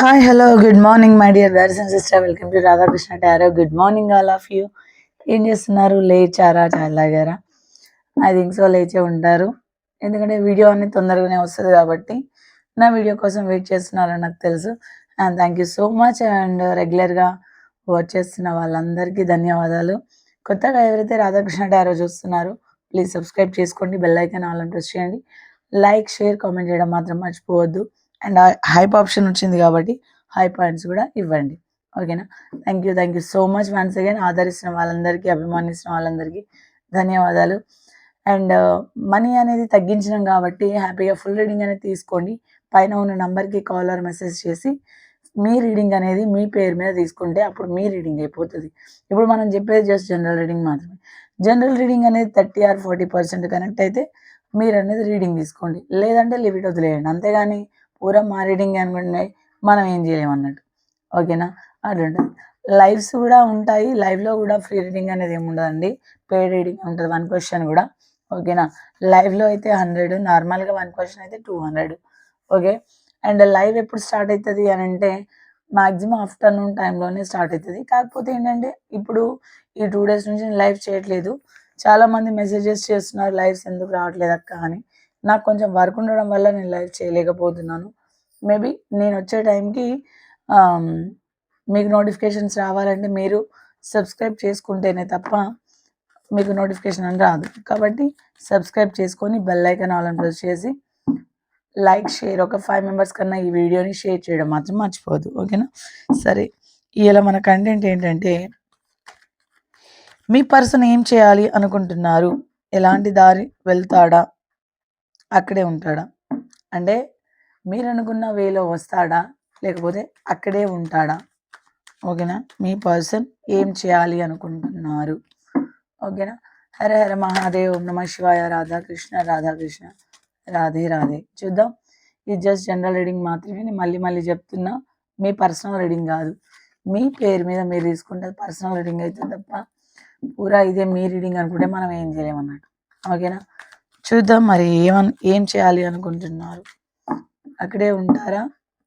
Hi hello good morning my dear brothers and sister welcome to Radhakrishna tarot good morning all of you ఏం చేస్తున్నారు? లేచారా? చాలాగారా I think so లేచే ఉంటారు. ఎందుకంటే వీడియో అనేది తొందరగానే వస్తుంది కాబట్టి నా వీడియో కోసం వెయిట్ చేస్తున్నారని నాకు తెలుసు. And thank you so much and రెగ్యులర్గా వాచ్ చేస్తున్న వాళ్ళందరికీ ధన్యవాదాలు. కొత్తగా ఎవరైతే రాధాకృష్ణ టారో చూస్తున్నారో ప్లీజ్ సబ్స్క్రైబ్ చేసుకోండి. బెల్ ఐకాన్ ఆల్ ప్రెస్ చేయండి. లైక్ షేర్ కామెంట్ చేయడం మాత్రం మర్చిపోవద్దు. అండ్ హైప్ ఆప్షన్ వచ్చింది కాబట్టి హై పాయింట్స్ కూడా ఇవ్వండి. ఓకేనా? Thank you thank you so much once again ఆదరిస్తున్న వాళ్ళందరికీ అభిమానిస్తున్న వాళ్ళందరికీ ధన్యవాదాలు. అండ్ uh, మనీ అనేది తగ్గించినాం కాబట్టి హ్యాపీగా ఫుల్ రీడింగ్ అనేది తీసుకోండి. పైన ఉన్న నెంబర్కి కాల్ ఆర్ మెసేజ్ చేసి మీ రీడింగ్ అనేది మీ పేరు మీద తీసుకుంటే అప్పుడు మీ రీడింగ్ అయిపోతుంది. ఇప్పుడు మనం చెప్పేది జస్ట్ జనరల్ రీడింగ్ మాత్రమే. జనరల్ రీడింగ్ అనేది thirty or forty percent connect అయితే మీరు అనేది రీడింగ్ తీసుకోండి. లేదంటే లిమిట్ వదిలేయండి. అంతేగాని పూరా మారేడింగ్ రీడింగ్ మనం ఏం చేయలేము అన్నట్టు. ఓకేనా? అటుంటుంది లైవ్స్ కూడా ఉంటాయి. లైవ్లో కూడా ఫ్రీ రీడింగ్ అనేది ఏమి ఉండదండి. పేడ్ రీడింగ్ ఉంటుంది. వన్ క్వశ్చన్ కూడా. ఓకేనా? లైవ్లో అయితే హండ్రెడ్ నార్మల్గా వన్ క్వశ్చన్ అయితే two hundred okay? And live ఎప్పుడు స్టార్ట్ అవుతుంది అని అంటే మ్యాక్సిమం ఆఫ్టర్నూన్ టైంలోనే స్టార్ట్ అవుతుంది. కాకపోతే ఏంటంటే ఇప్పుడు ఈ టూ డేస్ నుంచి నేను లైవ్ చేయట్లేదు. చాలామంది మెసేజెస్ చేస్తున్నారు లైవ్స్ ఎందుకు రావట్లేదు అక్క అని. నాకు కొంచెం వర్క్ ఉండడం వల్ల నేను లైవ్ చేయలేకపోతున్నాను. మేబీ నేను వచ్చే టైంకి మీకు నోటిఫికేషన్స్ రావాలంటే మీరు సబ్స్క్రైబ్ చేసుకుంటేనే తప్ప మీకు నోటిఫికేషన్ అని రాదు. కాబట్టి సబ్స్క్రైబ్ చేసుకొని బెల్ ఐకాన్ ఆల్ ప్రెస్ చేసి లైక్ షేర్ ఒక ఫైవ్ మెంబర్స్ కన్నా ఈ వీడియోని షేర్ చేయడం మాత్రం మర్చిపోదు ఓకేనా సరే. ఇలా మన కంటెంట్ ఏంటంటే మీ పర్సన్ ఏం చేయాలి అనుకుంటున్నారు? ఎలాంటి దారి వెళ్తాడా? అక్కడే ఉంటాడా? అంటే మీరు అనుకున్న వేలో వస్తాడా? లేకపోతే అక్కడే ఉంటాడా? ఓకేనా? మీ పర్సన్ ఏం చేయాలి అనుకుంటున్నారు? ఓకేనా? హర హర మహాదేవ్ ఓం నమ శివాయ రాధాకృష్ణ రాధాకృష్ణ రాధే రాధే. చూద్దాం. ఇది జస్ట్ జనరల్ రీడింగ్ మాత్రమే నేను మళ్ళీ మళ్ళీ చెప్తున్నా. మీ పర్సనల్ రీడింగ్ కాదు. మీ పేరు మీద మీరు తీసుకుంటే పర్సనల్ రీడింగ్ అయితే తప్ప పూరా ఇదే మీ రీడింగ్ అనుకుంటే మనం ఏం చేయలేమన్నట్టు ఓకేనా? చూద్దాం మరి ఏమన్ ఏం చేయాలి అనుకుంటున్నారు? అక్కడే ఉంటారా?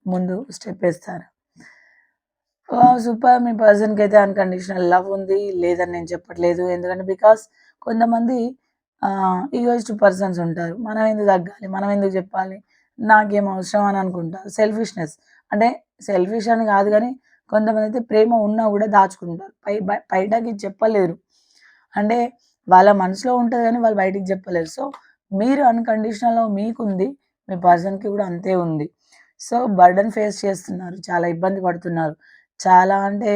ముందు స్టెప్ వేస్తారా? సూపర్. మీ పర్సన్కి అయితే అన్కండిషనల్ లవ్ ఉంది. లేదని నేను చెప్పట్లేదు. ఎందుకంటే బికాస్ కొంతమంది ఈగోయిస్ట్ పర్సన్స్ ఉంటారు. మనం ఎందుకు తగ్గాలి? మనం ఎందుకు చెప్పాలి? నాకేం అవసరం అని అనుకుంటారు. సెల్ఫిష్నెస్ అంటే సెల్ఫిష్ అని కాదు కానీ కొంతమంది అయితే ప్రేమ ఉన్నా కూడా దాచుకుంటారు. పై బయటకి చెప్పలేరు. అంటే వాళ్ళ మనసులో ఉంటుంది కానీ వాళ్ళు బయటికి చెప్పలేరు. సో మీరు అన్కండిషనల్లో మీకుంది మీ పర్సన్కి కూడా అంతే ఉంది. సో బర్డన్ ఫేస్ చేస్తున్నారు చాలా ఇబ్బంది పడుతున్నారు. చాలా అంటే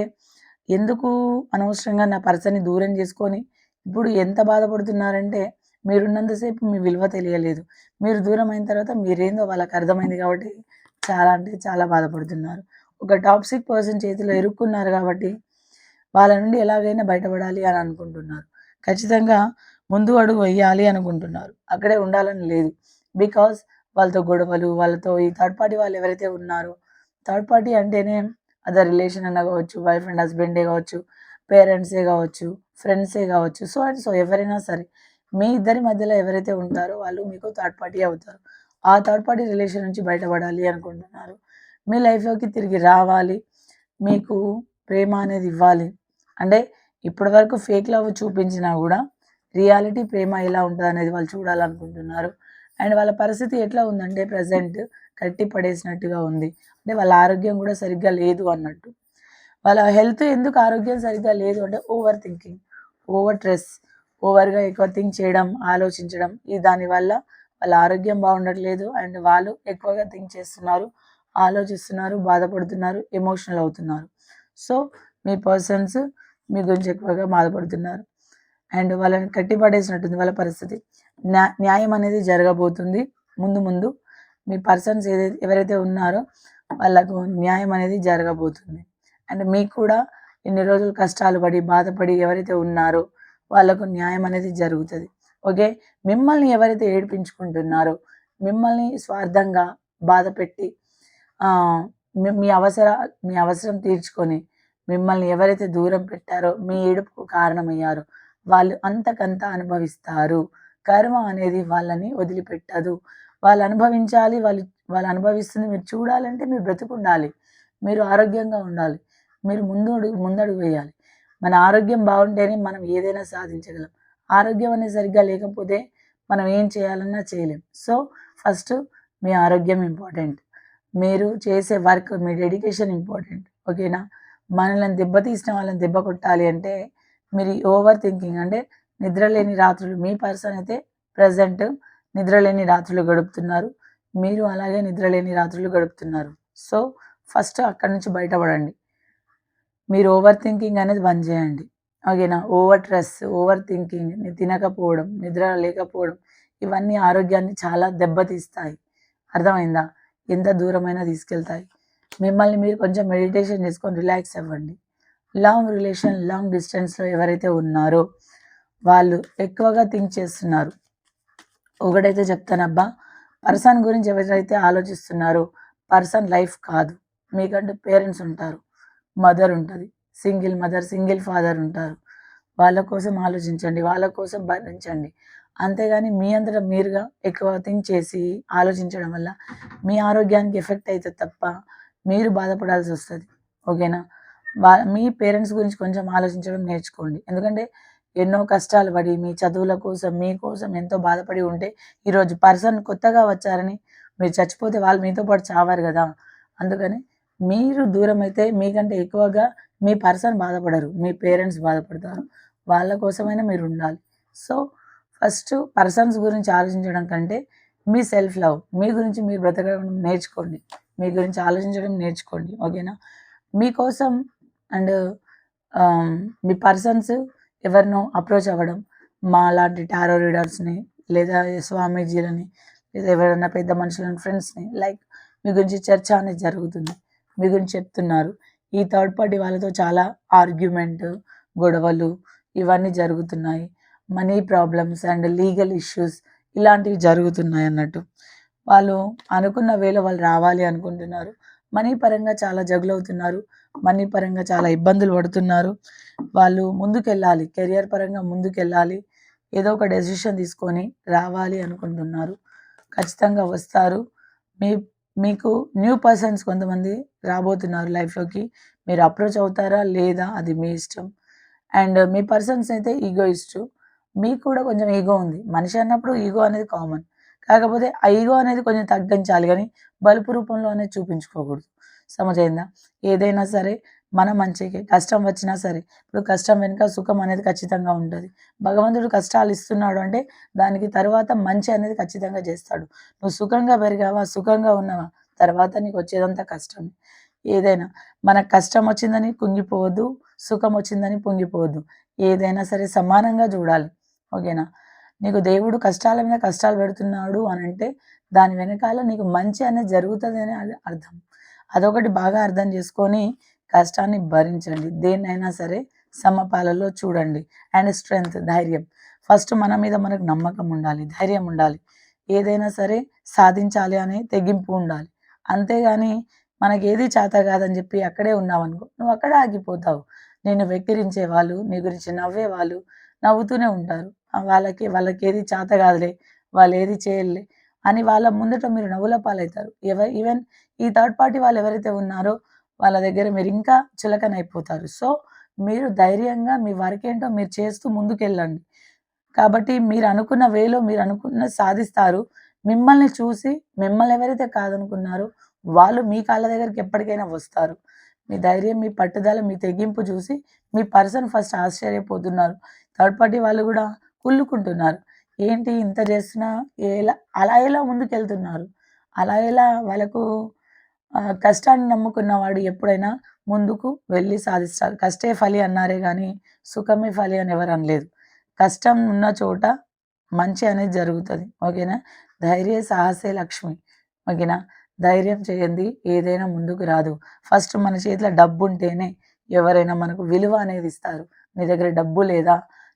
ఎందుకు అనవసరంగా నా పర్సన్ని దూరం చేసుకొని ఇప్పుడు ఎంత బాధపడుతున్నారంటే మీరున్నంతసేపు మీ విలువ తెలియలేదు. మీరు దూరం అయిన తర్వాత మీరేందో వాళ్ళకి అర్థమైంది కాబట్టి చాలా అంటే చాలా బాధపడుతున్నారు. ఒక టాక్సిక్ పర్సన్ చేతిలో ఇరుక్కున్నారు కాబట్టి వాళ్ళ నుండి ఎలాగైనా బయటపడాలి అని అనుకుంటున్నారు. ఖచ్చితంగా ముందు అడుగు వేయాలి అనుకుంటున్నారు. అక్కడే ఉండాలని లేదు. బికాస్ వాళ్ళతో గొడవలు వాళ్ళతో ఈ థర్డ్ పార్టీ వాళ్ళు ఎవరైతే ఉన్నారో థర్డ్ పార్టీ అంటేనే అదర్ రిలేషన్ అన్న కావచ్చు వైఫ్ అండ్ హస్బెండే కావచ్చు పేరెంట్సే కావచ్చు ఫ్రెండ్సే కావచ్చు సో అండ్ సో ఎవరైనా సరే మీ ఇద్దరి మధ్యలో ఎవరైతే ఉంటారో వాళ్ళు మీకు థర్డ్ పార్టీ అవుతారు. ఆ థర్డ్ పార్టీ రిలేషన్ నుంచి బయటపడాలి అనుకుంటున్నారు. మీ లైఫ్లోకి తిరిగి రావాలి. మీకు ప్రేమ అనేది ఇవ్వాలి. అంటే ఇప్పటి వరకు ఫేక్ లవ్ చూపించినా కూడా రియాలిటీ ప్రేమ ఎలా ఉంటుంది అనేది వాళ్ళు చూడాలనుకుంటున్నారు. అండ్ వాళ్ళ పరిస్థితి ఎట్లా ఉందంటే ప్రజెంట్ కట్టి పడేసినట్టుగా ఉంది. అంటే వాళ్ళ ఆరోగ్యం కూడా సరిగ్గా లేదు అన్నట్టు. వాళ్ళ హెల్త్ ఎందుకు ఆరోగ్యం సరిగ్గా లేదు అంటే ఓవర్ థింకింగ్ ఓవర్ స్ట్రెస్ ఓవర్గా ఎక్కువ థింక్ చేయడం ఆలోచించడం ఈ దానివల్ల వాళ్ళ ఆరోగ్యం బాగుండట్లేదు అండ్ వాళ్ళు ఎక్కువగా థింక్ చేస్తున్నారు ఆలోచిస్తున్నారు బాధపడుతున్నారు ఎమోషనల్ అవుతున్నారు. సో మీ పర్సన్స్ మీ గురించి ఎక్కువగా బాధపడుతున్నారు. అండ్ వాళ్ళని కట్టి పడేసినట్టుంది వాళ్ళ పరిస్థితి. న్యాయం అనేది జరగబోతుంది. ముందు ముందు మీ పర్సన్స్ ఏదైతే ఎవరైతే ఉన్నారో వాళ్ళకు న్యాయం అనేది జరగబోతుంది. అండ్ మీకు కూడా ఇన్ని రోజులు కష్టాలు పడి బాధపడి ఎవరైతే ఉన్నారో వాళ్ళకు న్యాయం అనేది జరుగుతుంది. ఓకే? మిమ్మల్ని ఎవరైతే ఏడిపించుకుంటున్నారో మిమ్మల్ని స్వార్థంగా బాధ పెట్టి మీ అవసర మీ అవసరం తీర్చుకొని మిమ్మల్ని ఎవరైతే దూరం పెట్టారో మీ ఏడుపుకు కారణమయ్యారో వాళ్ళు అంతకంత అనుభవిస్తారు. కర్మ అనేది వాళ్ళని వదిలిపెట్టదు. వాళ్ళు అనుభవించాలి వాళ్ళు వాళ్ళు అనుభవిస్తుంది. మీరు చూడాలంటే మీరు బ్రతుకుండాలి. మీరు ఆరోగ్యంగా ఉండాలి. మీరు ముందు ముందడుగు వేయాలి. మన ఆరోగ్యం బాగుంటేనే మనం ఏదైనా సాధించగలం. ఆరోగ్యం అనేది సరిగ్గా లేకపోతే మనం ఏం చేయాలన్నా చేయలేం. సో ఫస్ట్ మీ ఆరోగ్యం ఇంపార్టెంట్. మీరు చేసే వర్క్ మీ డెడికేషన్ ఇంపార్టెంట్. ఓకేనా? మనల్ని దెబ్బతీసిన వాళ్ళని దెబ్బ కొట్టాలి అంటే మీరు ఓవర్ థింకింగ్ అంటే నిద్రలేని రాత్రులు మీ పర్సన్ అయితే ప్రజెంట్ నిద్రలేని రాత్రులు గడుపుతున్నారు. మీరు అలాగే నిద్రలేని రాత్రులు గడుపుతున్నారు. సో ఫస్ట్ అక్కడి నుంచి బయటపడండి. మీరు ఓవర్ థింకింగ్ అనేది బంద్ చేయండి. ఓకేనా ఓవర్ స్ట్రెస్ ఓవర్ థింకింగ్ తినకపోవడం నిద్ర లేకపోవడం ఇవన్నీ ఆరోగ్యాన్ని చాలా దెబ్బతీస్తాయి. అర్థమైందా? ఎంత దూరమైనా తీసుకెళ్తాయి. మిమ్మల్ని మీరు కొంచెం మెడిటేషన్ చేసుకొని రిలాక్స్ అవ్వండి. లాంగ్ రిలేషన్ లాంగ్ డిస్టెన్స్లో ఎవరైతే ఉన్నారో వాళ్ళు ఎక్కువగా థింక్ చేస్తున్నారు. ఒకటైతే చెప్తానబ్బా పర్సన్ గురించి ఎవరైతే ఆలోచిస్తున్నారో పర్సన్ లైఫ్ కాదు. మీకంటూ పేరెంట్స్ ఉంటారు మదర్ ఉంటుంది సింగిల్ మదర్ సింగిల్ ఫాదర్ ఉంటారు. వాళ్ళ కోసం ఆలోచించండి వాళ్ళ కోసం భరించండి అంతేగాని మీ అంతటా మీరుగా ఎక్కువ థింక్ చేసి ఆలోచించడం వల్ల మీ ఆరోగ్యానికి ఎఫెక్ట్ అవుతుంది తప్ప మీరు బాధపడాల్సి వస్తుంది. ఓకేనా? మీ పేరెంట్స్ గురించి కొంచెం ఆలోచించడం నేర్చుకోండి. ఎందుకంటే ఎన్నో కష్టాలు పడి మీ చదువుల కోసం మీకోసం ఎంతో బాధపడి ఉంటే ఈరోజు పర్సన్ కొత్తగా వచ్చారని మీరు చచ్చిపోతే వాళ్ళు మీతో పాటు చావారు కదా. అందుకని మీరు దూరం అయితే మీకంటే ఎక్కువగా మీ పర్సన్ బాధపడరు మీ పేరెంట్స్ బాధపడతారు. వాళ్ళ కోసమైనా మీరు ఉండాలి. సో ఫస్ట్ పర్సన్స్ గురించి ఆలోచించడం కంటే మీ సెల్ఫ్ లవ్ మీ గురించి మీరు బ్రతకడం నేర్చుకోండి. మీ గురించి ఆలోచించడం నేర్చుకోండి ఓకేనా? మీకోసం అండ్ మీ పర్సన్స్ ఎవరినో అప్రోచ్ అవ్వడం మా లాంటి టారో రీడర్స్ని లేదా స్వామీజీలని లేదా ఎవరైనా పెద్ద మనుషులని ఫ్రెండ్స్ని లైక్ మీ గురించి చర్చ అనేది జరుగుతుంది. మీ గురించి చెప్తున్నారు. ఈ థర్డ్ పార్టీ వాళ్ళతో చాలా ఆర్గ్యుమెంట్ గొడవలు ఇవన్నీ జరుగుతున్నాయి. Money problems and legal issues ఇలాంటివి జరుగుతున్నాయి అన్నట్టు. వాళ్ళు అనుకున్న వేళ వాళ్ళు రావాలి అనుకుంటున్నారు. మనీ పరంగా చాలా జగులవుతున్నారు. మనీ పరంగా చాలా ఇబ్బందులు పడుతున్నారు. వాళ్ళు ముందుకెళ్ళాలి. కెరియర్ పరంగా ముందుకెళ్ళాలి. ఏదో ఒక డెసిషన్ తీసుకొని రావాలి అనుకుంటున్నారు. ఖచ్చితంగా వస్తారు. మీ మీకు న్యూ పర్సన్స్ కొంతమంది రాబోతున్నారు లైఫ్లోకి. మీరు అప్రోచ్ అవుతారా లేదా అది మీ ఇష్టం. అండ్ మీ పర్సన్స్ అయితే ఈగో ఇష్టం మీకు కూడా కొంచెం ఈగో ఉంది. మనిషి అన్నప్పుడు ఈగో అనేది కామన్. కాకపోతే ఆ ఈగో అనేది కొంచెం తగ్గించాలి కానీ బలుపు రూపంలో అనేది చూపించుకోకూడదు. సమజైందా? ఏదైనా సరే మన మంచికి. కష్టం వచ్చినా సరే. ఇప్పుడు కష్టం వెనుక సుఖం అనేది ఖచ్చితంగా ఉంటుంది భగవంతుడు కష్టాలు ఇస్తున్నాడు అంటే దానికి తర్వాత మంచి అనేది ఖచ్చితంగా చేస్తాడు. నువ్వు సుఖంగా పెరిగావా? సుఖంగా ఉన్నావా? తర్వాత నీకు వచ్చేదంతా కష్టం ఏదైనా మనకు కష్టం వచ్చిందని కుంగిపోవద్దు సుఖం వచ్చిందని పొంగిపోవద్దు. ఏదైనా సరే సమానంగా చూడాలి. ఓకేనా? నీకు దేవుడు కష్టాల మీద కష్టాలు పెడుతున్నాడు అని అంటే దాని వెనకాల నీకు మంచి అనేది జరుగుతుంది అని అర్థం. అదొకటి బాగా అర్థం చేసుకొని కష్టాన్ని భరించండి. దేన్నైనా సరే సమపాలలో చూడండి. అండ్ స్ట్రెంగ్త్ ధైర్యం. ఫస్ట్ మన మీద మనకు నమ్మకం ఉండాలి ధైర్యం ఉండాలి. ఏదైనా సరే సాధించాలి అనే తెగింపు ఉండాలి. అంతేగాని మనకి ఏది చేత కాదని చెప్పి అక్కడే ఉన్నావు అనుకో నువ్వు అక్కడే ఆగిపోతావు. నేను వెక్కిరించే వాళ్ళు నీ గురించి నవ్వే వాళ్ళు నవ్వుతూనే ఉంటారు. వాళ్ళకి వాళ్ళకి ఏది చేత కాదులే వాళ్ళు ఏది చేయలే అని వాళ్ళ ముందట మీరు నవ్వుల పాలవుతారు. ఎవరు ఈవెన్ ఈ థర్డ్ పార్టీ వాళ్ళు ఎవరైతే ఉన్నారో వాళ్ళ దగ్గర మీరు ఇంకా చులకనైపోతారు సో మీరు ధైర్యంగా మీ వర్క్ ఏంటో మీరు చేస్తూ ముందుకెళ్ళండి. కాబట్టి మీరు అనుకున్న వేలో మీరు అనుకున్న సాధిస్తారు. మిమ్మల్ని చూసి మిమ్మల్ని ఎవరైతే కాదనుకున్నారో వాళ్ళు మీ కాళ్ళ దగ్గరికి ఎప్పటికైనా వస్తారు. మీ ధైర్యం మీ పట్టుదల మీ తెగింపు చూసి మీ పర్సన్ ఫస్ట్ ఆశ్చర్యపోతున్నారు. థర్డ్ పార్టీ వాళ్ళు కూడా కుళ్ళుకుంటున్నారు. ఏంటి ఇంత చేసినా ఎలా అలా ఎలా ముందుకెళ్తున్నారు? అలా ఎలా వాళ్ళకు కష్టాన్ని నమ్ముకున్న వాడు ఎప్పుడైనా ముందుకు వెళ్ళి సాధిస్తారు. కష్టే ఫలి అన్నారే కానీ సుఖమే ఫలి అని ఎవరు అనలేదు. కష్టం ఉన్న చోట మంచి అనేది జరుగుతుంది. ఓకేనా? ధైర్య సాహసే లక్ష్మి. ఓకేనా? ధైర్యం చేయండి. ఏదైనా ముందుకు రాదు. ఫస్ట్ మన చేతిలో డబ్బు ఉంటేనే ఎవరైనా మనకు విలువ అనేది ఇస్తారు. నీ దగ్గర డబ్బు లేదా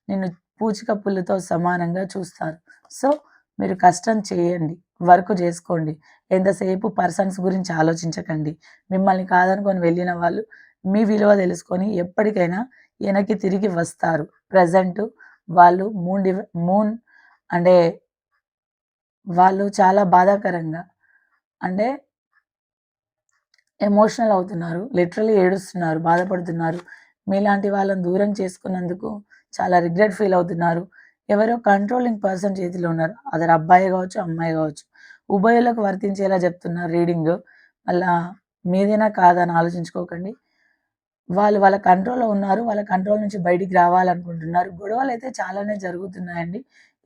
నిన్ను పూచిక పుల్లతో సమానంగా చూస్తారు. సో మీరు కష్టం చేయండి. వర్క్ చేసుకోండి. ఎంతసేపు పర్సన్స్ గురించి ఆలోచించకండి. మిమ్మల్ని కాదనుకొని వెళ్ళిన వాళ్ళు మీ విలువ తెలుసుకొని ఎప్పటికైనా వెనక్కి తిరిగి వస్తారు. ప్రజెంట్ వాళ్ళు మూన్ డివ మూన్ అంటే వాళ్ళు చాలా బాధాకరంగా అంటే ఎమోషనల్ అవుతున్నారు. లిటరలీ ఏడుస్తున్నారు బాధపడుతున్నారు. మీలాంటి వాళ్ళని దూరం చేసుకున్నందుకు చాలా రిగ్రెట్ ఫీల్ అవుతున్నారు. ఎవరో కంట్రోలింగ్ పర్సన్ చేతిలో ఉన్నారు. అదర్ అబ్బాయి కావచ్చు అమ్మాయి కావచ్చు. ఉభయులకు వర్తించేలా చెప్తున్నారు రీడింగ్. మళ్ళా మీదేనా కాదని ఆలోచించుకోకండి. వాళ్ళు వాళ్ళ కంట్రోల్లో ఉన్నారు. వాళ్ళ కంట్రోల్ నుంచి బయటికి రావాలనుకుంటున్నారు. గొడవలు అయితే చాలానే జరుగుతున్నాయండి.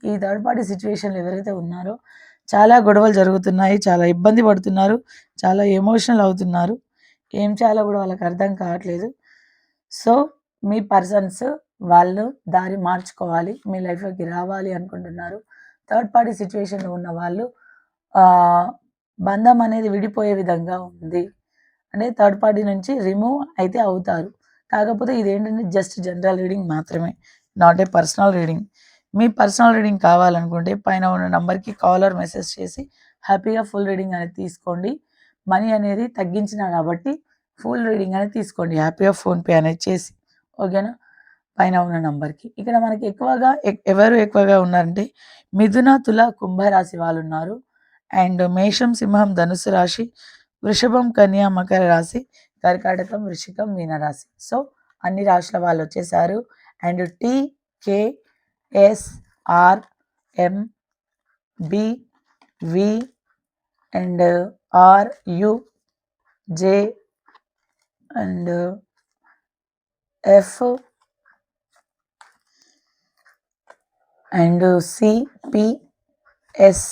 ఈ థర్డ్ పార్టీ సిచ్యువేషన్లు ఎవరైతే ఉన్నారో చాలా గొడవలు జరుగుతున్నాయి. చాలా ఇబ్బంది పడుతున్నారు. చాలా ఎమోషనల్ అవుతున్నారు. ఏం చేయాలో కూడా వాళ్ళకి అర్థం కావట్లేదు. సో మీ పర్సన్స్ వాళ్ళు దారి మార్చుకోవాలి మీ లైఫ్లోకి రావాలి అనుకుంటున్నారు. థర్డ్ పార్టీ సిచ్యువేషన్లో ఉన్న వాళ్ళు బంధం అనేది విడిపోయే విధంగా ఉంది. అంటే థర్డ్ పార్టీ నుంచి రిమూవ్ అయితే అవుతారు. కాకపోతే ఇదేంటంటే జస్ట్ జనరల్ రీడింగ్ మాత్రమే నాట్ ఏ పర్సనల్ రీడింగ్. మీ పర్సనల్ రీడింగ్ కావాలనుకుంటే పైన ఉన్న నెంబర్కి కాలర్ మెసేజ్ చేసి హ్యాపీగా ఫుల్ రీడింగ్ అనేది తీసుకోండి. మనీ అనేది తగ్గించిన కాబట్టి ఫుల్ రీడింగ్ అనేది తీసుకోండి. హ్యాపీగా ఫోన్పే అనేది చేసి. ఓకేనా? పైన ఉన్న నంబర్కి. ఇక్కడ మనకి ఎక్కువగా ఎవరు ఎక్కువగా ఉన్నారంటే మిథున తుల కుంభరాశి వాళ్ళు ఉన్నారు అండ్ మేషం సింహం ధనుసు రాశి వృషభం కన్యా మకర రాశి కర్కాటకం వృషికం మీనరాశి. సో అన్ని రాశుల వాళ్ళు వచ్చేసారు. And T K S R M B V and R U J and F and CPS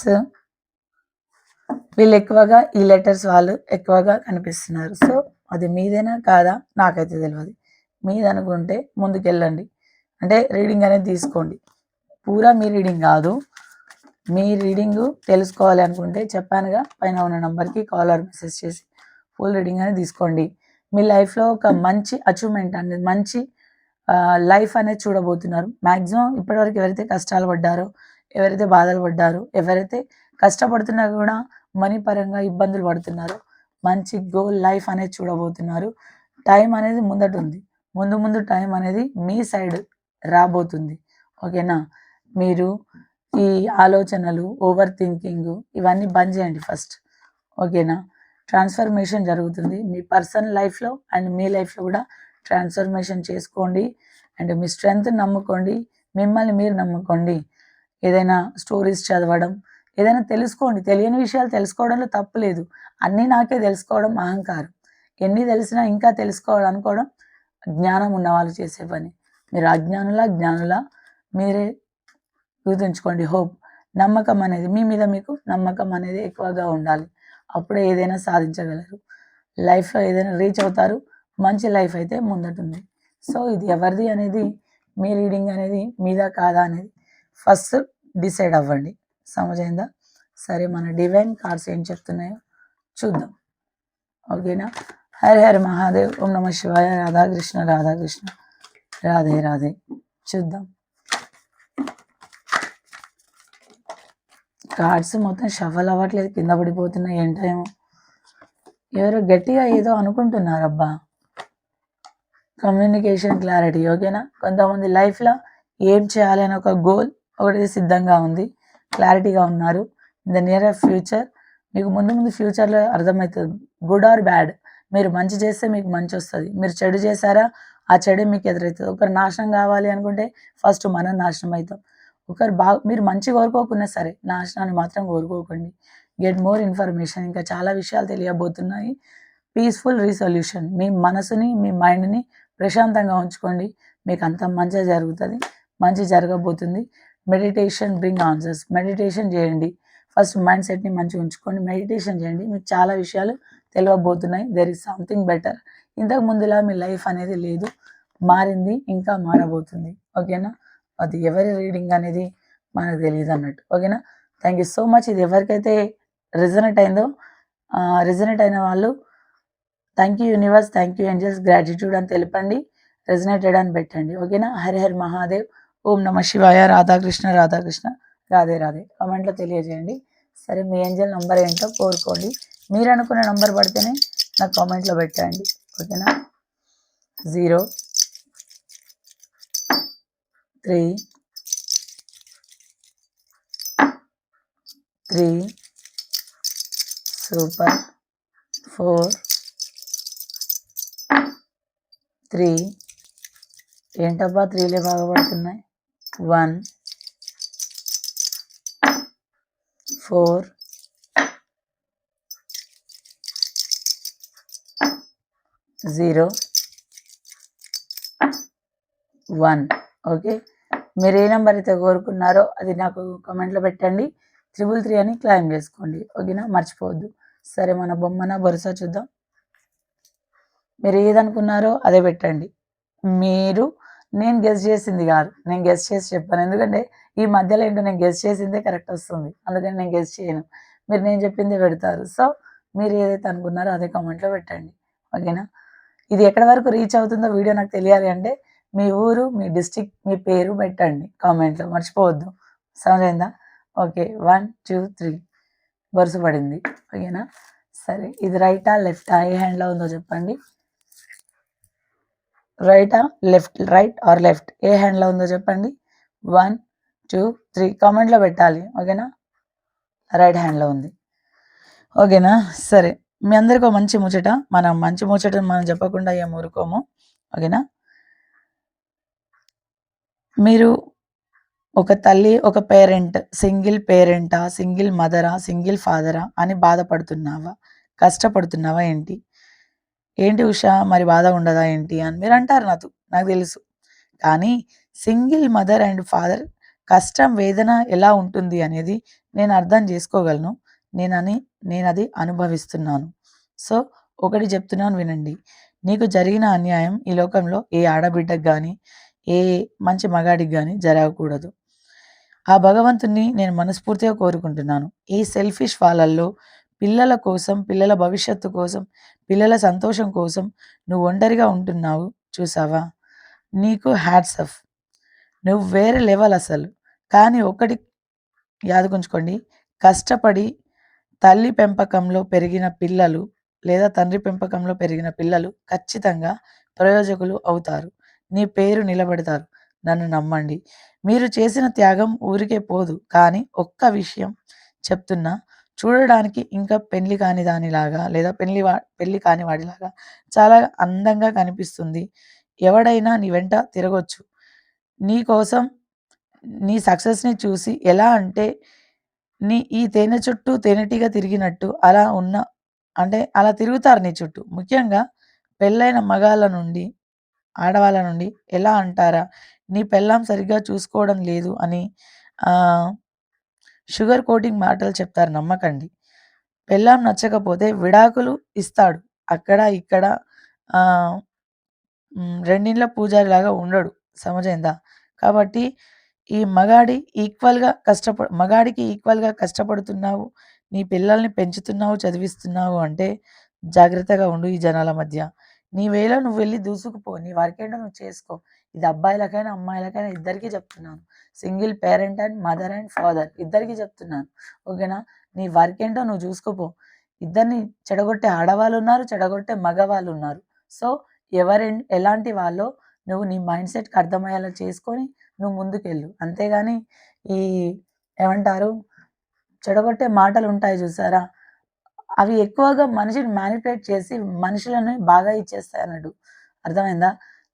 వీళ్ళు ఎక్కువగా ఈ లెటర్స్ వాళ్ళు ఎక్కువగా కనిపిస్తున్నారు. సో అది మీదేనా కాదా? నాకైతే తెలియదు మీదనుకుంటే ముందుకెళ్ళండి. అంటే రీడింగ్ అనేది తీసుకోండి. పూరా మీ రీడింగ్ కాదు. మీ రీడింగ్ తెలుసుకోవాలి అనుకుంటే చెప్పానుగా పైన ఉన్న నెంబర్కి కాల్ ఆర్ మెసేజ్ చేసి ఫుల్ రీడింగ్ అనేది తీసుకోండి. మీ లైఫ్లో ఒక మంచి అచీవ్మెంట్ అనేది మంచి లైఫ్ అనేది చూడబోతున్నారు. మ్యాక్సిమం ఇప్పటివరకు ఎవరైతే కష్టాలు పడ్డారో ఎవరైతే బాధలు పడ్డారో ఎవరైతే కష్టపడుతున్నా కూడా మనీ పరంగా ఇబ్బందులు పడుతున్నారు మంచి గోల్ లైఫ్ అనేది చూడబోతున్నారు. టైం అనేది ముందట ఉంది ముందు ముందు టైం అనేది మీ సైడ్ రాబోతుంది. ఓకేనా? మీరు ఈ ఆలోచనలు ఓవర్ థింకింగ్ ఇవన్నీ బంద్ చేయండి ఫస్ట్. ఓకేనా? ట్రాన్స్ఫర్మేషన్ జరుగుతుంది. మీ పర్సనల్ లైఫ్లో అండ్ మీ లైఫ్లో కూడా ట్రాన్స్ఫర్మేషన్ చేసుకోండి అండ్ మీ స్ట్రెంగ్త్ నమ్ముకోండి మిమ్మల్ని మీరు నమ్ముకోండి. ఏదైనా స్టోరీస్ చదవడం ఏదైనా తెలుసుకోండి. తెలియని విషయాలు తెలుసుకోవడంలో తప్పు లేదు. అన్నీ నాకే తెలుసుకోవడం అహంకారం. ఎన్ని తెలిసినా ఇంకా తెలుసుకోవాలి అనుకోవడం జ్ఞానం ఉన్న వాళ్ళు చేసే పని. మీరు అజ్ఞానులా జ్ఞానులా మీరే గుర్తుంచుకోండి. హోప్ నమ్మకం అనేది మీ మీద మీకు నమ్మకం అనేది ఎక్కువగా ఉండాలి. అప్పుడే ఏదైనా సాధించగలరు. లైఫ్లో ఏదైనా రీచ్ అవుతారు. మంచి లైఫ్ అయితే ముందటుంది. సో ఇది ఎవరిది అనేది మీ రీడింగ్ అనేది మీదా కాదా అనేది ఫస్ట్ డిసైడ్ అవ్వండి. సమజైందా? సరే మన డివైన్ కార్డ్స్ ఏం చెప్తున్నాయో చూద్దాం. ఓకేనా? హరి హరి మహాదేవ్ ఓం నమ శివాయ రాధాకృష్ణ రాధాకృష్ణ. రాధే రాధే. చూద్దాం. కార్డ్స్ మొత్తం షఫల్ అవ్వట్లేదు కింద పడిపోతున్నాయి ఏంటేమో ఎవరో గట్టిగా ఏదో అనుకుంటున్నారబ్బా. కమ్యూనికేషన్ క్లారిటీ ఓకేనా? కొంతమంది లైఫ్లో ఏం చేయాలి అని ఒక గోల్ ఒకటి సిద్ధంగా ఉంది క్లారిటీగా ఉన్నారు. ఇన్ ద నియర్ ఫ్యూచర్ మీకు ముందు ముందు ఫ్యూచర్లో అర్థమవుతుంది గుడ్ ఆర్ బ్యాడ్. మీరు మంచి చేస్తే మీకు మంచి వస్తుంది. మీరు చెడు చేశారా ఆ చెడు మీకు ఎదురవుతుంది. ఒకరు నాశనం కావాలి అనుకుంటే ఫస్ట్ మనం నాశనం అవుతాం. ఒకరు బాగా మీరు మంచి కోరుకోకున్నా సరే నాశనాన్ని మాత్రం కోరుకోకండి. Get more information. ఇంకా చాలా విషయాలు తెలియబోతున్నాయి. Peaceful resolution. మీ మనసుని మీ మైండ్ని ప్రశాంతంగా ఉంచుకోండి. మీకు అంత మంచిగా జరుగుతుంది. మంచి జరగబోతుంది. Meditation bring answers. మెడిటేషన్ చేయండి. ఫస్ట్ మైండ్ సెట్ని మంచిగా ఉంచుకోండి. మెడిటేషన్ చేయండి. మీకు చాలా విషయాలు తెలియబోతున్నాయి. దెర్ ఇస్ సంథింగ్ బెటర్ ఇంతకు ముందులా మీ లైఫ్ అనేది లేదు. మారింది. ఇంకా మారబోతుంది. ఓకేనా? అది ఎవరి రీడింగ్ అనేది మనకు తెలియదు అన్నట్టు. ఓకేనా? థ్యాంక్ యూ సో మచ్ ఇది ఎవరికైతే రిజనెట్ అయిందో రిజనెట్ అయిన వాళ్ళు thank you universe thank you angels gratitude అని తెలపండి రెజినేటెడ్ అని పెట్టండి ఓకేనా? హరి హరి మహాదేవ్ ఓం నమ శివాయ రాధాకృష్ణ రాధాకృష్ణ రాధే రాధే. కామెంట్లో తెలియజేయండి. సరే మీ ఏంజల్ నంబర్ ఏంటో కోరుకోండి. మీరు అనుకున్న నంబర్ పడితేనే నాకు కామెంట్లో పెట్టండి ఓకేనా? Zero three three super four three. ఏంటబ్బా త్రీలే బాగా పడుతున్నాయి one. Four. Zero. One. Okay? మీరు ఏ నెంబర్ అయితే కోరుకున్నారో అది నాకు కమెంట్లో పెట్టండి. త్రిబుల్ త్రీ అని క్లైమ్ చేసుకోండి. ఓకేనా? మర్చిపోవద్దు. సరే మన బొమ్మన భరోసా చూద్దాం. మీరు ఏదనుకున్నారో అదే పెట్టండి. మీరు నేను గెస్ట్ చేసింది కాదు. నేను గెస్ట్ చేసి చెప్పాను. ఎందుకంటే ఈ మధ్యలో ఏంటో నేను గెస్ట్ చేసిందే కరెక్ట్ వస్తుంది. అందుకని నేను గెస్ట్ చేయను. మీరు నేను చెప్పిందే పెడతారు. సో మీరు ఏదైతే అనుకున్నారో అదే కామెంట్లో పెట్టండి. ఓకేనా ఇది ఎక్కడి వరకు రీచ్ అవుతుందో వీడియో నాకు తెలియాలి అంటే మీ ఊరు మీ డిస్టిక్ మీ పేరు పెట్టండి కామెంట్లో మర్చిపోవద్దు. సమజైందా ఓకే వన్ టూ త్రీ వరుస పడింది. ఓకేనా సరే. ఇది రైటా లెఫ్టా ఏ హ్యాండ్లో ఉందో చెప్పండి. రైటా లెఫ్ట్ రైట్ ఆర్ లెఫ్ట్? ఏ హ్యాండ్లో ఉందో చెప్పండి. One two three. కామెంట్లో పెట్టాలి ఓకేనా? రైట్ హ్యాండ్లో ఉంది. ఓకేనా? సరే. మీ అందరికీ ఒక మంచి ముచ్చట. మనం మంచి ముచ్చట మనం చెప్పకుండా ఏం ఊరుకోము. ఓకేనా? మీరు ఒక తల్లి ఒక పేరెంట్ సింగిల్ పేరెంటా సింగిల్ మదరా సింగిల్ ఫాదరా అని బాధపడుతున్నావా? కష్టపడుతున్నావా ఏంటి? ఏంటి ఉషా? మరి బాధ ఉండదా ఏంటి అని మీరు అంటారు నాకు నాకు తెలుసు. కానీ సింగిల్ మదర్ అండ్ ఫాదర్ కష్టం వేదన ఎలా ఉంటుంది అనేది నేను అర్థం చేసుకోగలను. నేనని నేను అది అనుభవిస్తున్నాను. సో ఒకటి చెప్తున్నాను వినండి. నీకు జరిగిన అన్యాయం ఈ లోకంలో ఏ ఆడబిడ్డకు కానీ ఏ మంచి మగాడికి కానీ జరగకూడదు. ఆ భగవంతుణ్ణి నేను మనస్ఫూర్తిగా కోరుకుంటున్నాను. ఈ సెల్ఫిష్ వాళ్ళల్లో పిల్లల కోసం పిల్లల భవిష్యత్తు కోసం పిల్లల సంతోషం కోసం నువ్వు ఒంటరిగా ఉంటున్నావు. చూసావా? నీకు హ్యాట్స్ అఫ్ నువ్వు వేరే లెవెల్ అసలు. కానీ ఒకటి యాదగుంచుకోండి. కష్టపడి తల్లి పెంపకంలో పెరిగిన పిల్లలు లేదా తండ్రి పెంపకంలో పెరిగిన పిల్లలు ఖచ్చితంగా ప్రయోజకులు అవుతారు. నీ పేరు నిలబెడతారు. నన్ను నమ్మండి. మీరు చేసిన త్యాగం ఊరికే పోదు. కానీ ఒక్క విషయం చెప్తున్నా. చూడడానికి ఇంకా పెళ్ళి కాని దానిలాగా లేదా పెళ్ళి వా పెళ్ళి కాని వాడిలాగా చాలా అందంగా కనిపిస్తుంది. ఎవడైనా నీ వెంట తిరగొచ్చు. నీ కోసం నీ సక్సెస్ని చూసి ఎలా అంటే నీ ఈ తేనె చుట్టూ తేనెటీగ తిరిగినట్టు అలా ఉన్న అంటే అలా తిరుగుతారు నీ చుట్టూ. ముఖ్యంగా పెళ్ళైన మగాళ్ళ నుండి ఆడవాళ్ళ నుండి ఎలా అంటారా? నీ పెళ్ళాం సరిగ్గా చూసుకోవడం లేదు అని షుగర్ కోటింగ్ మాటలు చెప్తారు నమ్మకండి. పెళ్ళాం నచ్చకపోతే విడాకులు ఇస్తాడు. అక్కడ ఇక్కడ రెండిండ్ల పూజారిలాగా ఉండడు సమజైందా? కాబట్టి ఈ మగాడి ఈక్వల్గా కష్టప మగాడికి ఈక్వల్గా కష్టపడుతున్నావు నీ పిల్లల్ని పెంచుతున్నావు చదివిస్తున్నావు అంటే జాగ్రత్తగా ఉండు ఈ జనాల మధ్య. నీ వేళ నువ్వు వెళ్ళి దూసుకుపో నీ వర్కేంటో నువ్వు చేసుకో. ఇది అబ్బాయిలకైనా అమ్మాయిలకైనా ఇద్దరికి చెప్తున్నాను. Single parent and mother and father ఇద్దరికి చెప్తున్నాను. ఓకేనా? నీ వర్కేంటో నువ్వు చూసుకోపో. ఇద్దరిని చెడగొట్టే ఆడవాళ్ళు ఉన్నారు చెడగొట్టే మగవాళ్ళు ఉన్నారు. సో ఎవరి ఎలాంటి వాళ్ళో నువ్వు నీ మైండ్ సెట్కి అర్థమయ్యేలా చేసుకొని నువ్వు ముందుకెళ్ళు. అంతేగాని ఈ ఏమంటారు? చెడగొట్టే మాటలు ఉంటాయి చూసారా? అవి ఎక్కువగా మనిషిని మ్యానిపులేట్ చేసి మనుషులను బాగా ఇచ్చేస్తాయి అన్నట్టు అర్థమైందా?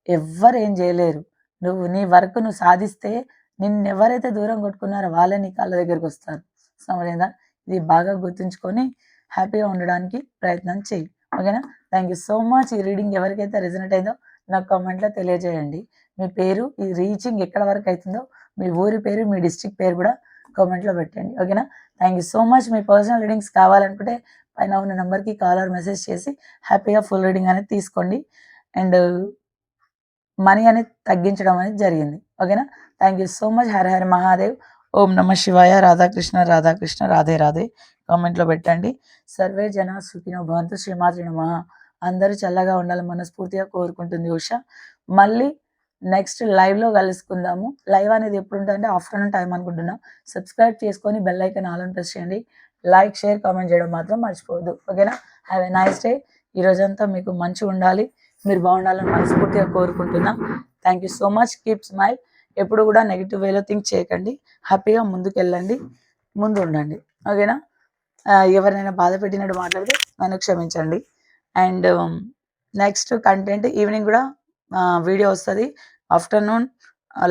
ఎవ్వరు ఏం చేయలేరు. నువ్వు నీ వర్క్ నువ్వు సాధిస్తే నిన్ను ఎవరైతే దూరం కొట్టుకున్నారో వాళ్ళే నీ కాళ్ళ దగ్గరికి వస్తారు. సమరైందా ఇది బాగా గుర్తుంచుకొని హ్యాపీగా ఉండడానికి ప్రయత్నం చేయి ఓకేనా? Thank you so much. ఈ రీడింగ్ ఎవరికైతే రిజనెట్ అయిందో నాకు కామెంట్లో తెలియజేయండి. మీ పేరు ఈ రీచింగ్ ఎక్కడ వరకు అవుతుందో మీ ఊరి పేరు మీ డిస్టిక్ పేరు కూడా కామెంట్లో పెట్టండి. ఓకేనా థ్యాంక్ యూ సో మచ్ మీ పర్సనల్ రీడింగ్స్ కావాలనుకుంటే పైన ఉన్న నెంబర్కి కాల్ ఆర్ మెసేజ్ చేసి హ్యాపీగా ఫుల్ రీడింగ్ అనేది తీసుకోండి. అండ్ మనీ uh, అనేది తగ్గించడం అనేది జరిగింది. ఓకేనా thank you so much Har Har Mahadev ఓం నమ శివాయ. రాధాకృష్ణ రాధాకృష్ణ రాధే రాధే. కామెంట్లో పెట్టండి. సర్వే జన సుఖినో భవంతు శ్రీమాత్రి నమ అందరూ చల్లగా ఉండాలి మనస్ఫూర్తిగా కోరుకుంటుంది ఉష. మళ్ళీ నెక్స్ట్ లైవ్లో కలుసుకుందాము. లైవ్ అనేది ఎప్పుడు ఉంటుందంటే ఆఫ్టర్నూన్ టైం అనుకుంటున్నా. సబ్స్క్రైబ్ చేసుకొని బెల్ ఐకన్ ఆల్ ప్రెస్ చేయండి. లైక్ షేర్ కామెంట్ చేయడం మాత్రం మర్చిపోవద్దు. ఓకేనా? హ్యావ్ ఎ నైస్ డే ఈ రోజంతా మీకు మంచి ఉండాలి. మీరు బాగుండాలని మనస్ఫూర్తిగా కోరుకుంటున్నా. Thank you so much keep smile ఎప్పుడు కూడా నెగిటివ్ వేలో థింక్ చేయకండి. హ్యాపీగా ముందుకు వెళ్ళండి ముందు ఉండండి ఓకేనా ఎవరినైనా బాధ పెట్టినట్టు మాట్లాడితే నన్ను క్షమించండి. అండ్ నెక్స్ట్ కంటెంట్ ఈవినింగ్ కూడా వీడియో వస్తుంది. ఆఫ్టర్నూన్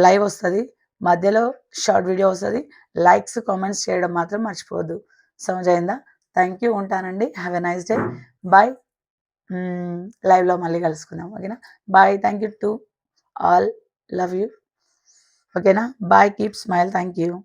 లైవ్ వస్తుంది. మధ్యలో షార్ట్ వీడియో వస్తుంది. లైక్స్ కామెంట్స్ చేయడం మాత్రం మర్చిపోవద్దు. సమజైందా థ్యాంక్ యూ ఉంటానండి. Have a nice day bye లైవ్లో మళ్ళీ కలుసుకుందాం ఓకేనా? Bye thank you to all love you ఓకేనా? Bye keep smile thank you